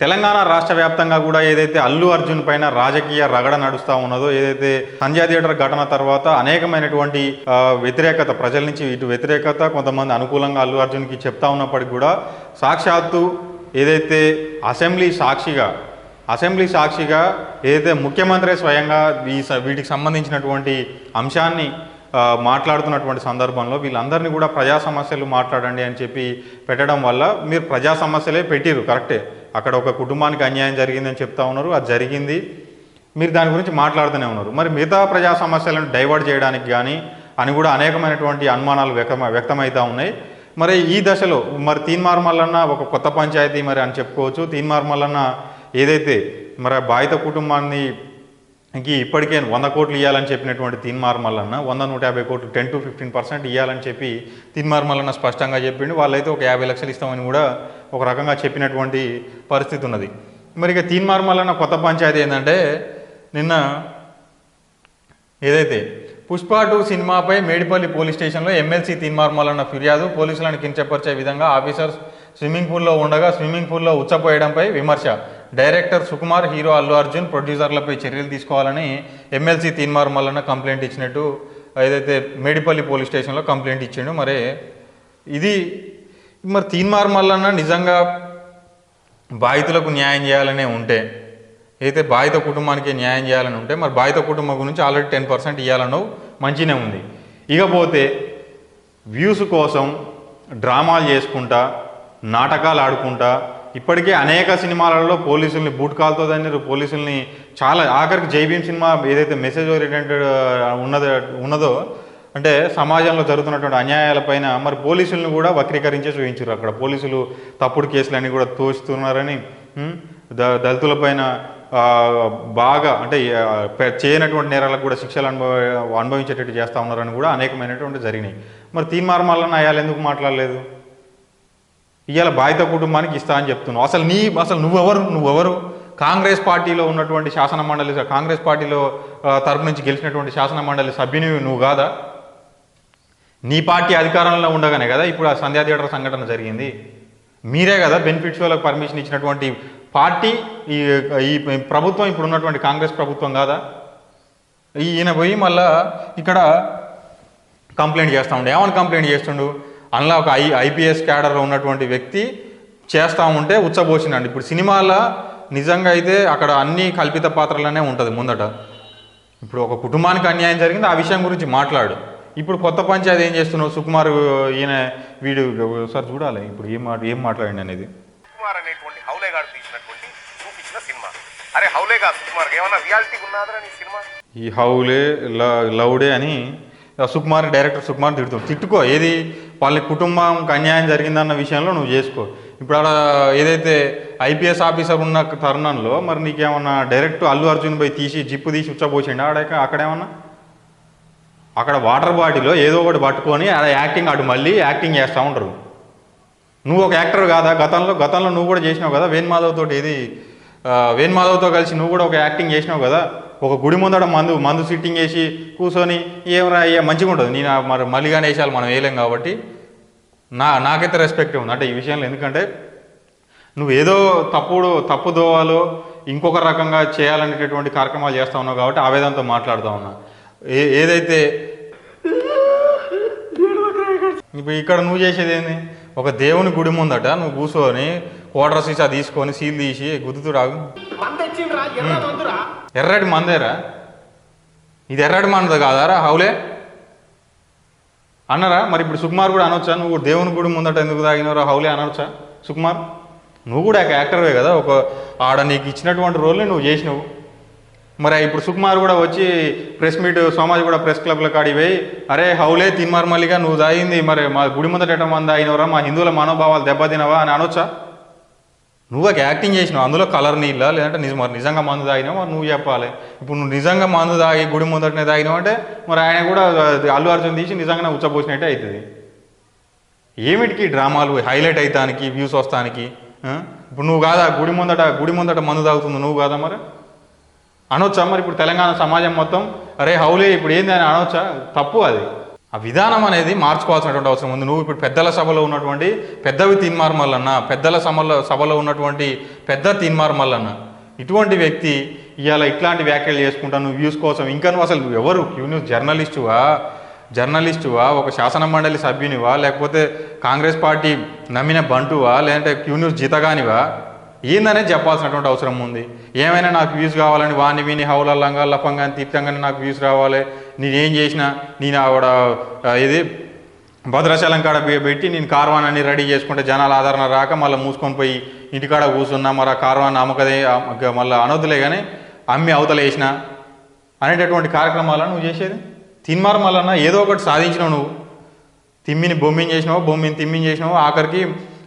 తెలంగాణ రాష్ట్ర వ్యాప్తంగా కూడా ఏదైతే అల్లు అర్జున్ పైన రాజకీయ రగడ నడుస్తూ ఉన్నదో ఏదైతే సంజయ్ థియేటర్ ఘటన తర్వాత అనేకమైనటువంటి వ్యతిరేకత ప్రజల నుంచి ఇటు వ్యతిరేకత కొంతమంది అనుకూలంగా అల్లు అర్జున్కి చెప్తా ఉన్నప్పటికీ కూడా సాక్షాత్తు ఏదైతే అసెంబ్లీ సాక్షిగా అసెంబ్లీ సాక్షిగా ఏదైతే ముఖ్యమంత్రి స్వయంగా ఈ స- వీటికి సంబంధించినటువంటి అంశాన్ని మాట్లాడుతున్నటువంటి సందర్భంలో వీళ్ళందరినీ కూడా ప్రజా సమస్యలు మాట్లాడండి అని చెప్పి పెట్టడం వల్ల మీరు ప్రజా సమస్యలే పెట్టిరు కరెక్టే? అక్కడ ఒక కుటుంబానికి అన్యాయం జరిగిందని చెప్తా ఉన్నారు అది జరిగింది. మీరు దాని గురించి మాట్లాడుతూనే ఉన్నారు. మరి మిగతా ప్రజా సమస్యలను డైవర్ట్ చేయడానికి కానీ అని కూడా అనేకమైనటువంటి అనుమానాలు వ్యక్తం వ్యక్తమవుతూ ఉన్నాయి. మరి ఈ దశలో మరి తీన్మార్ మల్లన్న ఒక కొత్త పంచాయతీ మరి అని చెప్పుకోవచ్చు. తీన్మార్ మల్లన్న ఏదైతే మరి బాధిత కుటుంబాన్ని ఇంక ఇప్పటికే వంద కోట్లు ఇవ్వాలని చెప్పినటువంటి తీన్మార్ మల్లన్న వంద నూట యాభై కోట్లు టెన్ టు ఫిఫ్టీన్ పర్సెంట్ ఇవ్వాలని చెప్పి తీన్మార్ మల్లన్న స్పష్టంగా చెప్పిండు. వాళ్ళైతే ఒక యాభై లక్షలు ఇస్తామని కూడా ఒక రకంగా చెప్పినటువంటి పరిస్థితి ఉన్నది. మరి ఇక తీన్మార్ మల్లన్న కొత్త పంచాయతీ ఏంటంటే నిన్న ఏదైతే పుష్ప టూ సినిమాపై మేడిపల్లి పోలీస్ స్టేషన్లో ఎమ్మెల్సీ తీన్మార్మలన్న ఫిర్యాదు పోలీసులను కించపరిచే విధంగా ఆఫీసర్స్ స్విమ్మింగ్ పూల్లో ఉండగా స్విమ్మింగ్ పూల్లో ఉచ్చపోయడంపై విమర్శ. డైరెక్టర్ సుకుమార్ హీరో అల్లు అర్జున్ ప్రొడ్యూసర్లపై చర్యలు తీసుకోవాలని ఎమ్మెల్సీ తీన్మార్ మల్లన్న కంప్లైంట్ ఇచ్చినట్టు ఏదైతే మేడిపల్లి పోలీస్ స్టేషన్లో కంప్లైంట్ ఇచ్చిండు మరి ఇది మరి తీన్మార్ మల్లన్న నిజంగా బాధితులకు న్యాయం చేయాలనే ఉంటే అయితే బాధిత కుటుంబానికి న్యాయం చేయాలని ఉంటే మరి బాధిత కుటుంబం గురించి ఆల్రెడీ టెన్ పర్సెంట్ ఇవ్వాలనో మంచినే ఉంది. ఇకపోతే వ్యూస్ కోసం డ్రామాలు చేసుకుంటా నాటకాలు ఆడుకుంటా ఇప్పటికే అనేక సినిమాలలో పోలీసుల్ని బూట్కాలతో దాన్ని పోలీసుల్ని చాలా ఆఖరికి జైభీం సినిమా ఏదైతే మెసేజ్ ఓరియంటెడ్ ఉన్నదో ఉన్నదో అంటే సమాజంలో జరుగుతున్నటువంటి అన్యాయాలపైన మరి పోలీసులను కూడా వక్రీకరించే చూపించారు అక్కడ. పోలీసులు తప్పుడు కేసులన్నీ కూడా తోస్తున్నారని ద దళితులపైన బాగా అంటే చేయనటువంటి నేరాలకు కూడా శిక్షలు అనుభవ అనుభవించేటట్టు చేస్తూ ఉన్నారని కూడా అనేకమైనటువంటి జరిగినాయి. మరి తీన్మార్మాలను అయాలు ఎందుకు మాట్లాడలేదు? ఇవాళ బాధిత కుటుంబానికి ఇస్తా అని చెప్తున్నావు. అసలు నీ అసలు నువ్వెవరు నువ్వెవరు? కాంగ్రెస్ పార్టీలో ఉన్నటువంటి శాసన మండలి కాంగ్రెస్ పార్టీలో తరపు నుంచి గెలిచినటువంటి శాసన మండలి సభ్యుని నువ్వు కాదా? నీ పార్టీ అధికారంలో ఉండగానే కదా ఇప్పుడు ఆ సంధ్యా థియేటర్ సంఘటన జరిగింది. మీరే కదా బెనిఫిట్స్ వాళ్ళకి పర్మిషన్ ఇచ్చినటువంటి పార్టీ ఈ ఈ ప్రభుత్వం ఇప్పుడు ఉన్నటువంటి కాంగ్రెస్ ప్రభుత్వం కాదా? ఈయన పోయి మళ్ళా ఇక్కడ కంప్లైంట్ చేస్తూ ఉండే. ఏమని కంప్లైంట్ చేస్తుండు? అందులో ఒక ఐ ఐపీఎస్ క్యాడర్లో ఉన్నటువంటి వ్యక్తి చేస్తూ ఉంటే ఉచ్చబోసినండి. ఇప్పుడు సినిమాలో నిజంగా అయితే అక్కడ అన్ని కల్పిత పాత్రలనే ఉంటుంది ముందట. ఇప్పుడు ఒక కుటుంబానికి అన్యాయం జరిగింది ఆ విషయం గురించి మాట్లాడు. ఇప్పుడు కొత్త పంచాయతీ ఏం చేస్తున్నావు? సుకుమార్ ఈయన వీడు సార్ చూడాలి. ఇప్పుడు ఏం మాట ఏం మాట్లాడండి అనేది. సుకుమార్ అనేటువంటి హౌలే గారు తీసినటువంటి చూపించిన సినిమా. అరే హౌలే కాదు సుకుమార్ ఏమన్నా రియాలిటీ ఉన్నదా నీ సినిమా? ఈ హౌలే లౌడే అని సుకుమార్ డైరెక్టర్ సుకుమార్ తిడుతుంది తిట్టుకో ఏది? వాళ్ళ కుటుంబంకి అన్యాయం జరిగిందన్న విషయంలో నువ్వు చేసుకో. ఇప్పుడు ఆడ ఏదైతే ఐపీఎస్ ఆఫీసర్ ఉన్న తరుణంలో మరి నీకేమన్నా డైరెక్ట్ అల్లు అర్జున్ పోయి తీసి జిప్పు తీసి ఉచ్చబోసిండా ఆడ అక్కడేమన్నా అక్కడ వాటర్ బాటిల్లో ఏదో ఒకటి పట్టుకొని ఆడ యాక్టింగ్ అటు మళ్ళీ యాక్టింగ్ చేస్తూ ఉంటారు. నువ్వు ఒక యాక్టర్ కాదా? గతంలో గతంలో నువ్వు కూడా చేసినావు కదా? వేణుమాధవ్ తోటి ఏది? వేణుమాధవ్తో కలిసి నువ్వు కూడా ఒక యాక్టింగ్ చేసినావు కదా? ఒక గుడి ముందడ మందు మందు సిట్టింగ్ వేసి కూర్చొని ఏమరా అయ్యా మంచిగా ఉంటుంది. నేను మరి మళ్ళీగానే వేసాలి మనం వేయలేం కాబట్టి. నా నాకైతే రెస్పెక్ట్ ఉంది. అంటే ఈ విషయంలో ఎందుకంటే నువ్వు ఏదో తప్పుడు తప్పు దోవాలో ఇంకొక రకంగా చేయాలనేటటువంటి కార్యక్రమాలు చేస్తా ఉన్నావు కాబట్టి ఆవేదనతో మాట్లాడుతూ ఉన్నా. ఏ ఏదైతే ఇప్పుడు ఇక్కడ నువ్వు చేసేది ఏంది? ఒక దేవుని గుడి ముందట నువ్వు కూర్చొని కోటర సీసా తీసుకొని సీల్ తీసి గుద్దుతూ రాగు. ఎర్రటి మందేరా? ఇది ఎర్రటి మంద కాదారా? హౌలే అన్నారా? మరి ఇప్పుడు సుకుమార్ కూడా అనొచ్చా? నువ్వు దేవుని గుడి ముందట ఎందుకు తాగినవరా? హౌలే అనొచ్చా? సుకుమార్ నువ్వు కూడా ఒక యాక్టర్వే కదా? ఒక ఆడ నీకు ఇచ్చినటువంటి రోల్ని నువ్వు చేసినావు. మరి ఇప్పుడు సుకుమార్ కూడా వచ్చి ప్రెస్ మీట్ సోమాజ్ కూడా ప్రెస్ క్లబ్లో కాడిపోయి అరే హౌలే తిన్మార్ మల్లిగా నువ్వు తాగింది మరి మా గుడి ముందట ఎట్ట మంది అయినవరా మా హిందువుల మనోభావాలు దెబ్బతినవా? అని అనొచ్చా? నువ్వు ఒక యాక్టింగ్ చేసినావు అందులో కలర్ నీళ్ళ? లేదంటే నిజం మరి నిజంగా మందు తాగినావు? మరి నువ్వు చెప్పాలి. ఇప్పుడు నువ్వు నిజంగా మందు తాగి గుడి ముందటనే తాగినావు అంటే మరి ఆయన కూడా అల్లు అర్జున్ తీసి నిజంగా ఉచ్చపోసినట్టే అవుతుంది ఏమిటికి డ్రామాలు హైలైట్ అవుతానికి వ్యూస్ వస్తానికి? ఇప్పుడు నువ్వు కాదా గుడి ముందట గుడి ముందట మందు తాగుతుంది నువ్వు కాదా మరి? అనొచ్చా మరి ఇప్పుడు తెలంగాణ సమాజం మొత్తం? అరే హౌలే ఇప్పుడు ఏంది అని అనొచ్చా? తప్పు అది. ఆ విధానం అనేది మార్చుకోవాల్సినటువంటి అవసరం ఉంది. నువ్వు ఇప్పుడు పెద్దల సభలో ఉన్నటువంటి పెద్దవి తీన్మార్ మల్లన్న పెద్దల సభలో సభలో ఉన్నటువంటి పెద్ద తీన్మార్ మల్లన్న ఇటువంటి వ్యక్తి ఇవాళ ఇట్లాంటి వ్యాఖ్యలు చేసుకుంటా నువ్వు వ్యూస్ కోసం. ఇంకా నువ్వు అసలు ఎవరు? క్యూ న్యూస్ జర్నలిస్టువా? జర్నలిస్టువా? ఒక శాసన మండలి సభ్యునివా? లేకపోతే కాంగ్రెస్ పార్టీ నమ్మిన బంటువా? లేదంటే క్యూ న్యూస్ జీతగానివా? ఏందనేది చెప్పాల్సినటువంటి అవసరం ఉంది. ఏమైనా నాకు వ్యూస్ కావాలని వాణ్ణి వీని లంగా లఫంగా తీర్థంగానే నాకు వ్యూస్ రావాలి. నేనేం చేసినా నేను ఆవిడ ఇది భద్రాచలం కాడ పెట్టి నేను కార్వాన్ అని రెడీ చేసుకుంటే జనాల ఆదరణ రాక మళ్ళీ మూసుకొని పోయి ఇంటికాడ కూర్చున్నా మరి ఆ కార్వాన్ అమ్మకదే మళ్ళీ అనొద్దులే కానీ అమ్మి అవతల వేసిన అనేటటువంటి కార్యక్రమాలను నువ్వు చేసేది? తిన్మార్ మళ్ళన్న ఏదో ఒకటి సాధించినావు నువ్వు. తిమ్మిని బొమ్మిని చేసినావు బొమ్మిని తిమ్మిని చేసినావు ఆఖరికి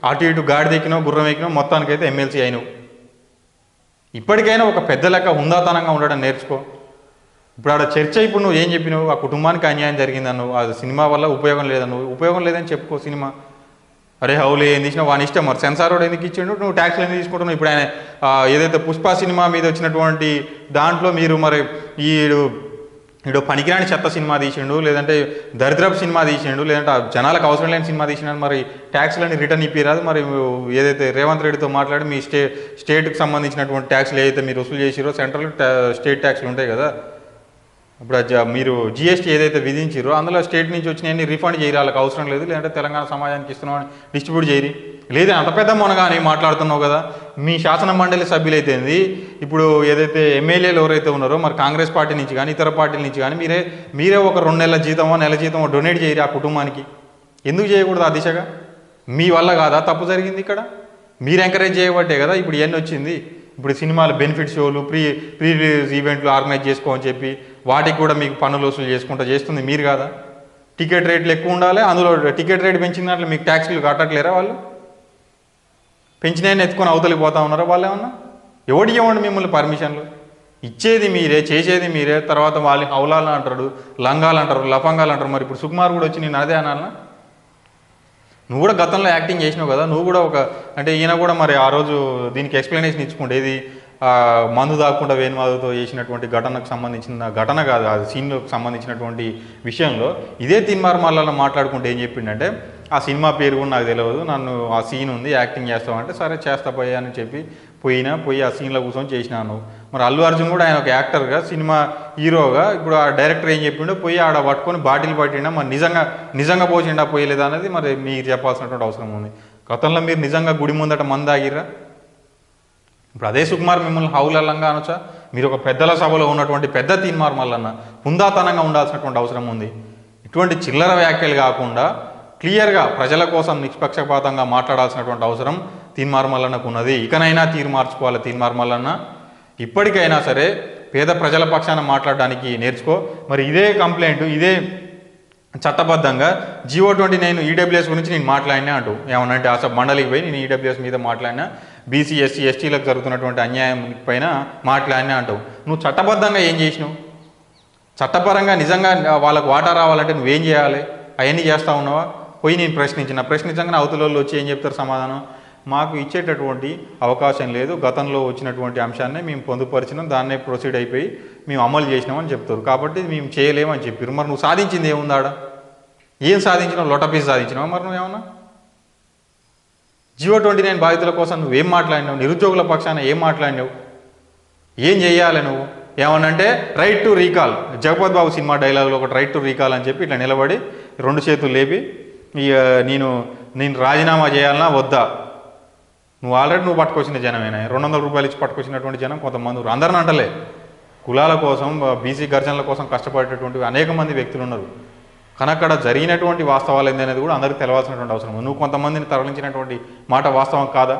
అటు ఇటు గాడి ఎక్కినావు గుర్రం ఎక్కినావు మొత్తానికైతే ఎమ్మెల్సీ అయినావు. ఇప్పటికైనా ఒక పెద్ద లెక్క హుందాతనంగా ఉండడం నేర్చుకో. ఇప్పుడు ఆడ చర్చ ఇప్పుడు నువ్వు ఏం చెప్పినావు? ఆ కుటుంబానికి అన్యాయం జరిగిందన్నావు. ఆ సినిమా వల్ల ఉపయోగం లేదన్నావు. ఉపయోగం లేదని చెప్పుకో సినిమా. అరే హౌలే ఏం తీసినా వాని ఇష్టం. మరి సెన్సార్ వాడు ఎందుకు ఇచ్చిండు? నువ్వు ట్యాక్స్లు ఎందుకు తీసుకుంటున్నావు? ఇప్పుడు ఆయన ఏదైతే పుష్ప సినిమా మీద వచ్చినటువంటి దాంట్లో మీరు మరి ఈ ఇడు పనికిరాని చెత్త సినిమా తీసిండు లేదంటే దరిద్రపు సినిమా తీసిండు లేదంటే ఆ జనాలకు అవసరం లేని సినిమా తీసినాడు మరి ట్యాక్స్లని రిటర్న్ ఇప్పిరాదు. మరి ఏదైతే రేవంత్ రెడ్డితో మాట్లాడి మీ స్టే స్టేట్కి సంబంధించినటువంటి ట్యాక్స్లు ఏదైతే మీరు వసూలు చేసిరో సెంట్రల్ స్టేట్ ట్యాక్స్లు ఉంటాయి కదా. ఇప్పుడు మీరు జిఎస్టీ ఏదైతే విధించారో అందులో స్టేట్ నుంచి వచ్చినాయని రిఫండ్ చేయరు వాళ్ళకి అవసరం లేదు. లేదంటే తెలంగాణ సమాజానికి ఇస్తున్నామని డిస్ట్రిబ్యూట్ చేయరు. లేదు అంత పెద్ద మొనగాని మాట్లాడుతున్నావు కదా. మీ శాసన మండలి సభ్యులైతేంది ఇప్పుడు ఏదైతే ఎమ్మెల్యేలు ఎవరైతే ఉన్నారో మరి కాంగ్రెస్ పార్టీ నుంచి కానీ ఇతర పార్టీల నుంచి కానీ మీరే మీరే ఒక రెండు నెలల జీతమో నెల జీతమో డొనేట్ చేయరు ఆ కుటుంబానికి. ఎందుకు చేయకూడదు ఆ దిశగా? మీ వల్ల కాదా? తప్పు జరిగింది ఇక్కడ. మీరు ఎంకరేజ్ చేయబట్టే కదా ఇప్పుడు ఎన్ని వచ్చింది. ఇప్పుడు సినిమాలు బెనిఫిట్ షోలు ప్రీ ప్రీ రిలీజ్ ఈవెంట్లు ఆర్గనైజ్ చేసుకోమని చెప్పి వాటికి కూడా మీకు పన్నులు వసూలు చేసుకుంటూ చేస్తుంది. మీరు కాదా? టికెట్ రేట్లు ఎక్కువ ఉండాలి అందులో టికెట్ రేట్ పెంచిన దాంట్లో మీకు ట్యాక్స్లు కట్టట్లేరా వాళ్ళు? పెంచినాయని ఎత్తుకొని అవతలికి పోతా ఉన్నారా వాళ్ళు ఏమన్నా? ఎవడి ఇవ్వండి మిమ్మల్ని పర్మిషన్లు? ఇచ్చేది మీరే చేసేది మీరే తర్వాత వాళ్ళని హౌలాలు అంటారు లంగాలు అంటారు లఫంగాలు అంటారు. మరి ఇప్పుడు సుకుమార్ కూడా వచ్చి నేను అదే అనాలనా? నువ్వు కూడా గతంలో యాక్టింగ్ చేసినావు కదా నువ్వు కూడా ఒక అంటే ఈయన కూడా మరి ఆ రోజు దీనికి ఎక్స్ప్లెనేషన్ ఇచ్చుకుంటే ఇది మందు దాక్కుండా వేణుమాధవ్తో చేసినటువంటి ఘటనకు సంబంధించిన ఘటన కాదు ఆ సీన్లకు సంబంధించినటువంటి విషయంలో ఇదే తిన్మార్ మాట్లాడుకుంటే ఏం చెప్పిండంటే ఆ సినిమా పేరు కూడా నాకు తెలియదు నన్ను ఆ సీన్ ఉంది యాక్టింగ్ చేస్తామంటే సరే చేస్తా పోయా అని చెప్పి పోయినా పోయి ఆ సీన్లో కూర్చొని చేసినాను. మరి అల్లు అర్జున్ కూడా ఆయన ఒక యాక్టర్గా సినిమా హీరోగా ఇప్పుడు ఆ డైరెక్టర్ ఏం చెప్పిండో పోయి ఆడ పట్టుకొని బాటిల్ పట్టిండా మరి నిజంగా నిజంగా పోసిండా పోయలేదా అనేది మరి మీరు చెప్పాల్సినటువంటి అవసరం ఉంది. గతంలో మీరు నిజంగా గుడి ముందట మందాగిరా ఇప్పుడు అదే సుకుమార్ మిమ్మల్ని హౌలల్లంగా అనొచ్చా? మీరు ఒక పెద్దల సభలో ఉన్నటువంటి పెద్ద తీన్మార్ మల్లన్న హుందాతనంగా ఉండాల్సినటువంటి అవసరం ఉంది. ఇటువంటి చిల్లర వ్యాఖ్యలు కాకుండా క్లియర్గా ప్రజల కోసం నిష్పక్షపాతంగా మాట్లాడాల్సినటువంటి అవసరం తీన్మార్ మల్లన్నకు ఉన్నది. ఇకనైనా తీరు మార్చుకోవాలి తీన్మార్ మల్లన్న ఇప్పటికైనా సరే పేద ప్రజల పక్షాన మాట్లాడడానికి నేర్చుకో. మరి ఇదే కంప్లైంట్ ఇదే చట్టబద్ధంగా జియో ట్వంటీ నైన్ ఈడబ్ల్యూఎస్ గురించి నేను మాట్లాడినా అంటూ. అంటే అసలు మండలికి పోయి నేను ఈడబ్ల్యూఎస్ మీద మాట్లాడినా బీసీ ఎస్సీ ఎస్టీలకు జరుగుతున్నటువంటి అన్యాయం పైన మాట్లాడినా అంటావు. నువ్వు చట్టబద్ధంగా ఏం చేసినావు? చట్టపరంగా నిజంగా వాళ్ళకు వాటా రావాలంటే నువ్వేం చేయాలి? అవన్నీ చేస్తా ఉన్నావా? పోయి నేను ప్రశ్నించిన. ప్రశ్నించగానే అవతల వాళ్ళు వచ్చి ఏం చెప్తారు సమాధానం? మాకు ఇచ్చేటటువంటి అవకాశం లేదు. గతంలో వచ్చినటువంటి అంశాన్ని మేము పొందుపరిచినాం. దాన్నే ప్రొసీడ్ అయిపోయి మేము అమలు చేసినామని చెప్తారు. కాబట్టి మేము చేయలేమని చెప్పారు మరి నువ్వు సాధించింది ఏముందాడ ఏం సాధించినావు? లొటపీస్ సాధించినావా? మరి నువ్వేమన్నా? జియో ట్వంటీ నైన్ బాధితుల కోసం నువ్వేం మాట్లాడినావు? నిరుద్యోగుల పక్షాన ఏం మాట్లాడినావు? ఏం చేయాలి నువ్వు? ఏమనంటే right to recall Jagapathi Babu cinema డైలాగులో ఒకటి రైట్ టు రీకాల్ అని చెప్పి ఇట్లా నిలబడి రెండు చేతులు లేపి ఇక నేను నేను రాజీనామా చేయాలన్నా వద్దా? నువ్వు ఆల్రెడీ నువ్వు పట్టుకొచ్చిన జనమేనా? రెండు వందల రూపాయలు ఇచ్చి పట్టుకొచ్చినటువంటి జనం కొంతమంది అందరిని అంటలే. కులాల కోసం బీసీ గర్జనల కోసం కష్టపడేటటువంటి అనేక మంది వ్యక్తులు ఉన్నారు. కానీ అక్కడ జరిగినటువంటి వాస్తవాలు ఏంది అనేది కూడా అందరికీ తెలవాల్సినటువంటి అవసరం నువ్వు కొంతమందిని తరలించినటువంటి మాట వాస్తవం కాదా?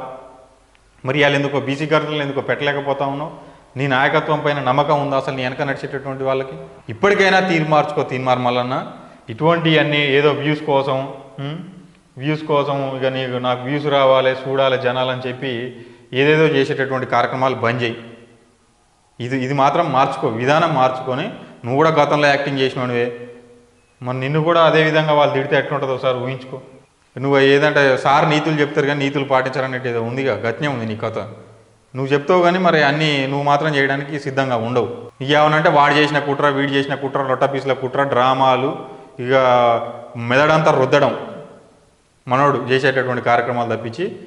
మరి వాళ్ళు ఎందుకో బీసీ గర్జనలు ఎందుకో పెట్టలేకపోతా ఉన్నావు? నీ నాయకత్వం పైన నమ్మకం ఉందా అసలు నీ వెనక నడిచేటటువంటి వాళ్ళకి? ఇప్పటికైనా తీర్మార్చుకో తీర్మార్ మల్లన్న ఇటువంటి అన్నీ ఏదో వ్యూస్ కోసం వ్యూస్ కోసం ఇక నీకు నాకు వ్యూస్ రావాలి చూడాలి జనాలని చెప్పి ఏదేదో చేసేటటువంటి కార్యక్రమాలు బంద్ చేయి. ఇది ఇది మాత్రం మార్చుకో విధానం మార్చుకొని నువ్వు కూడా గతంలో యాక్టింగ్ చేసినవే మరి నిన్ను కూడా అదే విధంగా వాళ్ళు తిడితే ఎట్లుంటుందో సార్ ఊహించుకో. నువ్వు ఏదంటే సార్ నీతులు చెప్తారు కానీ నీతులు పాటించాలనేది ఏదో ఉందిగా గత్యం ఉంది నీ కథ. నువ్వు చెప్తావు కానీ మరి అన్నీ నువ్వు మాత్రం చేయడానికి సిద్ధంగా ఉండవు. ఇక వాడు చేసిన కుట్ర వీడు చేసిన కుట్ర లొట్టపీసుల కుట్ర డ్రామాలు ఇక మెదడంతా రుద్దడం. మనోడు చేసేటటువంటి కార్యక్రమాలు తప్పించి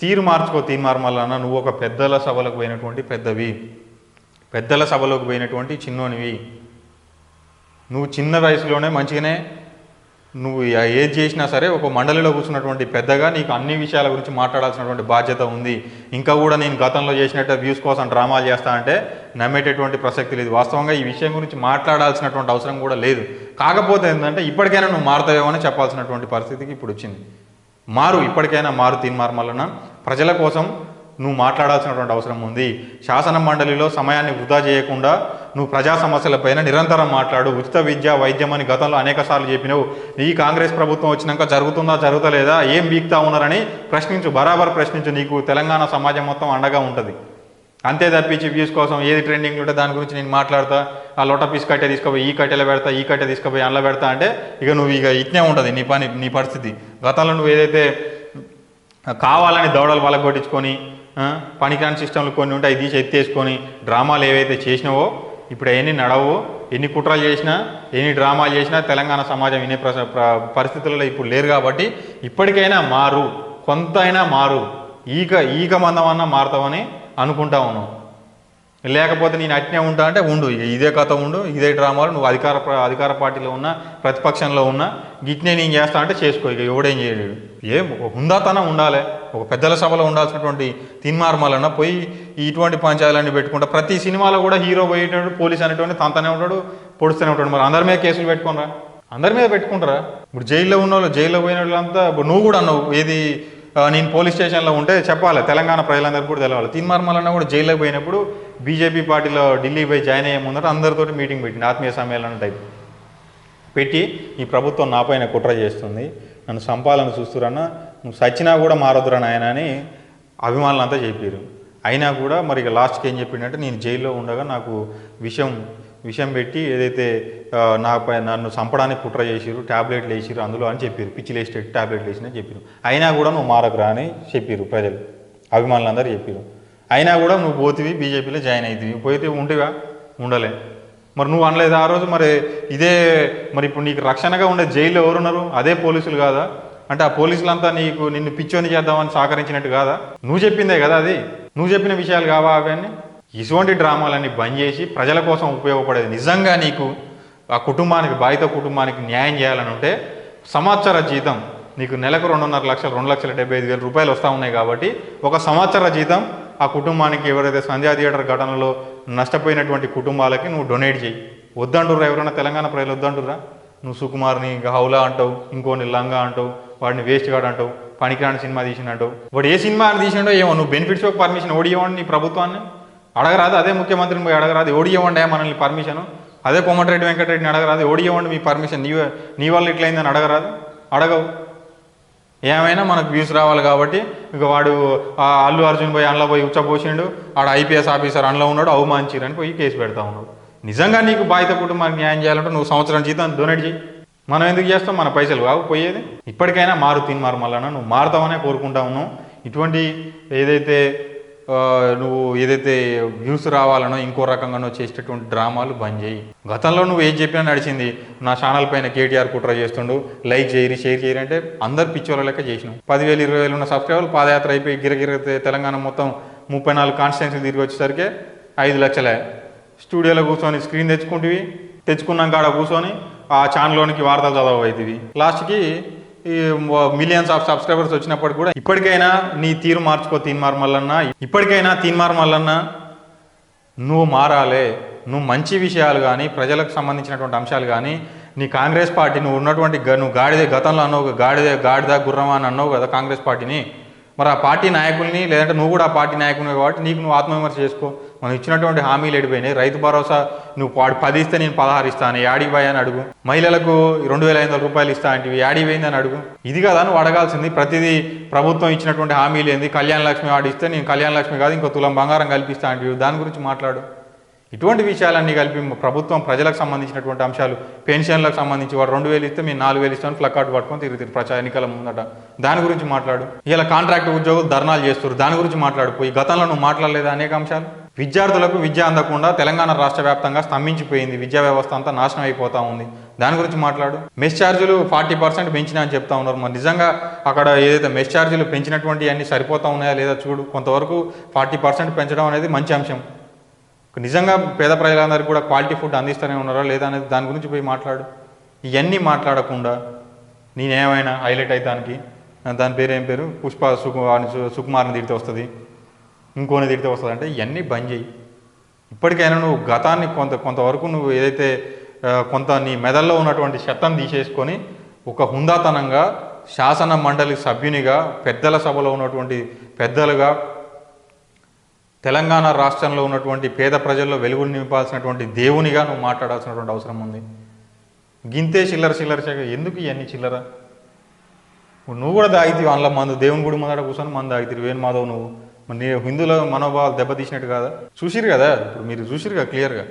తీరు మార్చుకో తీరు మార్మాలన్న నువ్వు ఒక పెద్దల సభలకు పోయినటువంటి పెద్దవి. పెద్దల సభలోకి పోయినటువంటి చిన్నోనివి. నువ్వు చిన్న వయసులోనే మంచిగానే నువ్వు ఏది చేసినా సరే ఒక మండలిలో కూర్చున్నటువంటి పెద్దగా నీకు అన్ని విషయాల గురించి మాట్లాడాల్సినటువంటి బాధ్యత ఉంది. ఇంకా కూడా నేను గతంలో చేసినట్టు వ్యూస్ కోసం డ్రామాలు చేస్తానంటే నమ్మేటటువంటి ప్రసక్తి లేదు. వాస్తవంగా ఈ విషయం గురించి మాట్లాడాల్సినటువంటి అవసరం కూడా లేదు. కాకపోతే ఏంటంటే ఇప్పటికైనా నువ్వు మారుతావేమో అని చెప్పాల్సినటువంటి పరిస్థితికి ఇప్పుడు వచ్చింది. మారు ఇప్పటికైనా మారు తీర్మార్మలన ప్రజల కోసం నువ్వు మాట్లాడాల్సినటువంటి అవసరం ఉంది. శాసన మండలిలో సమయాన్ని వృధా చేయకుండా నువ్వు ప్రజా సమస్యలపైన నిరంతరం మాట్లాడు. ఉచిత విద్య వైద్యం అని గతంలో అనేక సార్లు చెప్పినావు. ఈ కాంగ్రెస్ ప్రభుత్వం వచ్చినాక జరుగుతుందా జరుగుతలేదా ఏం బీక్తా ఉన్నారని ప్రశ్నించు. బరాబర్ ప్రశ్నించు నీకు. తెలంగాణ సమాజం మొత్తం అండగా ఉంటుంది. అంతే తప్పించి వ్యూస్ కోసం ఏది ట్రెండింగ్ ఉంటే దాని గురించి నేను మాట్లాడతా. ఆ లోట పీస్ కట్టే తీసుకుపోయి ఈ కట్టెలో పెడతా ఈ కట్టె తీసుకుపోయి అందులో పెడతా అంటే ఇక నువ్వు ఇక ఇట్నే ఉంటుంది నీ పని నీ పరిస్థితి. గతంలో నువ్వు ఏదైతే కావాలని దౌడలు వాళ్ళ కొట్టించుకొని పనికిరాని సిస్టంలు కొన్ని ఉంటే అవి తీసి ఎత్తేసుకొని డ్రామాలు ఏవైతే చేసినావో ఇప్పుడు అవన్నీ నడవు. ఎన్ని కుట్రలు చేసినా ఎన్ని డ్రామాలు చేసినా తెలంగాణ సమాజం వినే పరిస్థితులలో ఇప్పుడు లేరు కాబట్టి ఇప్పటికైనా మారు. కొంత అయినా మారు. ఈక ఈక మందమన్నా మారుతామని అనుకుంటా ఉన్నాం. లేకపోతే నేను అట్నే ఉంటా అంటే ఉండు ఇక ఇదే కథ ఉండు ఇదే డ్రామాలు నువ్వు అధికార అధికార పార్టీలో ఉన్నా ప్రతిపక్షంలో ఉన్నా గిట్నే నేను చేస్తా అంటే చేసుకో ఇక ఎవడేం చేయలేడు ఏం హుందాతనం ఉండాలి ఒక పెద్దల సభలో ఉండాల్సినటువంటి తిన్మార్మాలన్నా పోయి ఇటువంటి పంచాయతీలన్నీ పెట్టుకుంటా. ప్రతి సినిమాలో కూడా హీరో పోయేటప్పుడు పోలీస్ అనేటువంటి తంతనే ఉంటాడు పొడుస్తూనే ఉంటాడు. మరి అందరి మీద కేసులు పెట్టుకున్నారా? అందరి మీద పెట్టుకుంటారా? ఇప్పుడు జైల్లో ఉన్న వాళ్ళు జైల్లో పోయిన వాళ్ళంతా ఇప్పుడు నువ్వు కూడా అన్నావు ఏది నేను పోలీస్ స్టేషన్లో ఉంటే చెప్పాలి. తెలంగాణ ప్రజలందరికీ కూడా తెలవాలి. తీన్మార్మలన్న కూడా జైల్లోకి పోయినప్పుడు బీజేపీ పార్టీలో ఢిల్లీ పోయి జాయిన్ అయ్యే ముందర అందరితోటి మీటింగ్ పెట్టింది ఆత్మీయ సమ్మేళనం టైప్ పెట్టి ఈ ప్రభుత్వం నాపైన కుట్ర చేస్తుంది. నన్ను సంపాలని చూస్తురన్నా. నువ్వు సచ్చినా కూడా మారదురా నాయన అని అభిమానులంతా చెప్పారు అయినా కూడా మరి ఇక లాస్ట్కి ఏం చెప్పిండంటే నేను జైల్లో ఉండగా నాకు విషయం విషయం పెట్టి ఏదైతే నాపై నన్ను చంపడానికి కుట్ర చేసిరు ట్యాబ్లెట్లు వేసిరు అందులో అని చెప్పారు పిచ్చి లేసి ట్యాబ్లెట్లు వేసినా చెప్పారు అయినా కూడా నువ్వు మారకురా అని చెప్పారు ప్రజలు. అభిమానులందరూ చెప్పారు అయినా కూడా నువ్వు పోతివి బీజేపీలో జాయిన్ అవుతుంది పోతే ఉంటివా ఉండలే. మరి నువ్వు అనలేదు ఆ రోజు? మరి ఇదే మరి ఇప్పుడు నీకు రక్షణగా ఉండే జైల్లో ఎవరున్నారు? అదే పోలీసులు కాదా? అంటే ఆ పోలీసులంతా నీకు నిన్ను పిచ్చోని చేద్దామని సహకరించినట్టు కాదా? నువ్వు చెప్పిందే కదా అది. నువ్వు చెప్పిన విషయాలు కావా అవన్నీ? ఇటువంటి డ్రామాలన్నీ బంద్ చేసి ప్రజల కోసం ఉపయోగపడేది నిజంగా నీకు ఆ కుటుంబానికి బాధిత కుటుంబానికి న్యాయం చేయాలని ఉంటే సంవత్సర జీతం నీకు నెలకు రెండున్నర లక్షలు రెండు లక్షల డెబ్బై ఐదు వేల రూపాయలు వస్తూ ఉన్నాయి కాబట్టి ఒక సంవత్సర జీతం ఆ కుటుంబానికి ఎవరైతే సంధ్యా థియేటర్ ఘటనలో నష్టపోయినటువంటి కుటుంబాలకి నువ్వు డొనేట్ చేయి. వద్దంటురా ఎవరైనా తెలంగాణ ప్రజలు వద్దంటురా నువ్వు సుకుమార్ని ఇంకా హౌలా అంటావు ఇంకోని లంగా అంటావు వాడిని వేస్ట్ గాడు అంటావు పనికిరాని సినిమా తీసిండంటావు వాడు ఏ సినిమా తీసినాడో ఏమో నువ్వు బెనిఫిట్స్ ఒక పర్మిషన్ ఓడి నీ ప్రభుత్వాన్ని. అడగరాదు అదే ముఖ్యమంత్రిని పోయి అడగరాదు. ఓడి మనల్ని పర్మిషన్? అదే కోమటిరెడ్డి వెంకటరెడ్డిని అడగరాదు. ఓడి మీ పర్మిషన్ నీ నీ వల్ల ఇట్లయిందని అడగరాదు? అడగవు. ఏమైనా మనకు వ్యూస్ రావాలి కాబట్టి ఇక వాడు ఆ అల్లు అర్జున్ పోయి అందులో పోయి ఉచ్చపోసిండు ఆడ ఐపీఎస్ ఆఫీసర్ అందులో ఉన్నాడు అవమానించిరని పోయి కేసు పెడతా ఉన్నాడు. నిజంగా నీకు బాధిత కుటుంబానికి న్యాయం చేయాలంటే నువ్వు సంవత్సరం జీతం డొనేట్ చేయి మనం ఎందుకు చేస్తాం? మన పైసలు కావు పోయేది. ఇప్పటికైనా మారు తిన్మారు మళ్ళా నువ్వు మారుతావనే కోరుకుంటా ఉన్నావు. ఇటువంటి ఏదైతే నువ్వు ఏదైతే వ్యూస్ రావాలనో ఇంకో రకంగానో చేసేటటువంటి డ్రామాలు బంద్ చేయి. గతంలో నువ్వు ఏం చెప్పినా నడిచింది నా ఛానల్ పైన కేటీఆర్ కుట్ర చేస్తుండు లైక్ చేయరి షేర్ చేయరి అంటే అందరు పిచ్చోళ్ళ లెక్క చేసినావు పదివేలు ఇరవై వేలు ఉన్న సబ్స్క్రైబర్లు పాదయాత్ర అయిపోయి గిరగిర తెలంగాణ మొత్తం ముప్పై నాలుగు కాన్స్టిట్యున్సీ తిరిగి వచ్చేసరికి ఐదు లక్షలే. స్టూడియోలో కూర్చొని స్క్రీన్ తెచ్చుకుంటివి తెచ్చుకున్నాక ఆడ కూర్చొని ఆ ఛానల్లోనికి వార్తలు చదవవుతుంది లాస్ట్కి మిలియన్స్ ఆఫ్ సబ్స్క్రైబర్స్ వచ్చినప్పుడు కూడా ఇప్పటికైనా నీ తీరు మార్చుకో తీన్మార్ మల్లన్న. ఇప్పటికైనా తీన్మార్ మల్లన్న. నువ్వు మారాలే. నువ్వు మంచి విషయాలు కానీ ప్రజలకు సంబంధించినటువంటి అంశాలు కానీ నీ కాంగ్రెస్ పార్టీ నువ్వు ఉన్నటువంటి నువ్వు గాడిదే గతంలో అన్నావు గాడిదే గాడిద గుర్రమా అని అన్నావు కదా కాంగ్రెస్ పార్టీని. మరి ఆ పార్టీ నాయకుల్ని లేదంటే నువ్వు కూడా ఆ పార్టీ నాయకుని కాబట్టి నీకు నువ్వు ఆత్మవిమర్శ చేసుకో. మనం ఇచ్చినటువంటి హామీలు ఎడిపోయినాయి. రైతు భరోసా నువ్వు వాడు పది ఇస్తే నేను పదహారు ఇస్తాను యాడికి పోయి అని అడుగు. మహిళలకు రెండు వేల ఐదు వందల రూపాయలు ఇస్తా అంటే యాడికి పోయింది అని అడుగు. ఇది కదా నువ్వు అడగాల్సింది. ప్రతిదీ ప్రభుత్వం ఇచ్చినటువంటి హామీలు ఏంది? కళ్యాణ లక్ష్మి వాడు ఇస్తే నేను కళ్యాణ లక్ష్మి కాదు ఇంకో తులం బంగారం కల్పిస్తా అంటే దాని గురించి మాట్లాడు. ఇటువంటి విషయాలన్నీ కలిపి ప్రభుత్వం ప్రజలకు సంబంధించినటువంటి అంశాలు పెన్షన్లకు సంబంధించి వాడు రెండు వేలు ఇస్తే మేము నాలుగు వేలు ఇస్తాను ప్లకార్డు పట్టుకొని తిరుగుతారు ప్రచార ఎన్నికల ముందట. దాని గురించి మాట్లాడు. ఇలా కాంట్రాక్ట్ ఉద్యోగులు ధర్నాలు చేస్తారు దాని గురించి మాట్లాడు. పోయి గతంలో నువ్వు మాట్లాడలేదా అనేక అంశాలు? విద్యార్థులకు విద్య అందకుండా తెలంగాణ రాష్ట్ర వ్యాప్తంగా స్తంభించిపోయింది. విద్యా వ్యవస్థ అంతా నాశనం అయిపోతా ఉంది. దాని గురించి మాట్లాడు. మెస్ ఛార్జీలు ఫార్టీ పర్సెంట్ పెంచినా అని చెప్తా ఉన్నారు. మరి నిజంగా అక్కడ ఏదైతే మెస్ ఛార్జీలు పెంచినటువంటి అన్ని సరిపోతా ఉన్నాయా లేదా చూడు. కొంతవరకు ఫార్టీ పర్సెంట్ పెంచడం అనేది మంచి అంశం. నిజంగా పేద ప్రజలందరికీ కూడా క్వాలిటీ ఫుడ్ అందిస్తూనే ఉన్నారా లేదా అనేది దాని గురించి పోయి మాట్లాడు. ఇవన్నీ మాట్లాడకుండా నేనేమైనా హైలైట్ అవుతానికి దాని పేరు ఏం పేరు? పుష్ప సుకు సుకుమార్ని తిడితే వస్తుంది. ఇంకోని తిడితే వస్తుంది అంటే ఇవన్నీ బంద్ చేయి. ఇప్పటికైనా నువ్వు గతాన్ని కొంత కొంతవరకు నువ్వు ఏదైతే కొంత నీ మెదల్లో ఉన్నటువంటి శతం తీసేసుకొని ఒక హుందాతనంగా శాసన మండలి సభ్యునిగా పెద్దల సభలో ఉన్నటువంటి పెద్దలుగా తెలంగాణ రాష్ట్రంలో ఉన్నటువంటి పేద ప్రజల్లో వెలుగులు నింపాల్సినటువంటి దేవునిగా నువ్వు మాట్లాడాల్సినటువంటి అవసరం ఉంది. గింతే చిల్లర చిల్లర చెగ ఎందుకు ఇవన్నీ చిల్లర? నువ్వు కూడా తాగితే అందులో మందు దేవుని గుడి ముందర కూర్చొని మందు తాగితే వేణు మాధవ్ నువ్వు. మరి హిందువుల మనోభావాలు దెబ్బతీసినట్టు కాదా? చూసిరు కదా? ఇప్పుడు మీరు చూసిరుగా కదా క్లియర్గా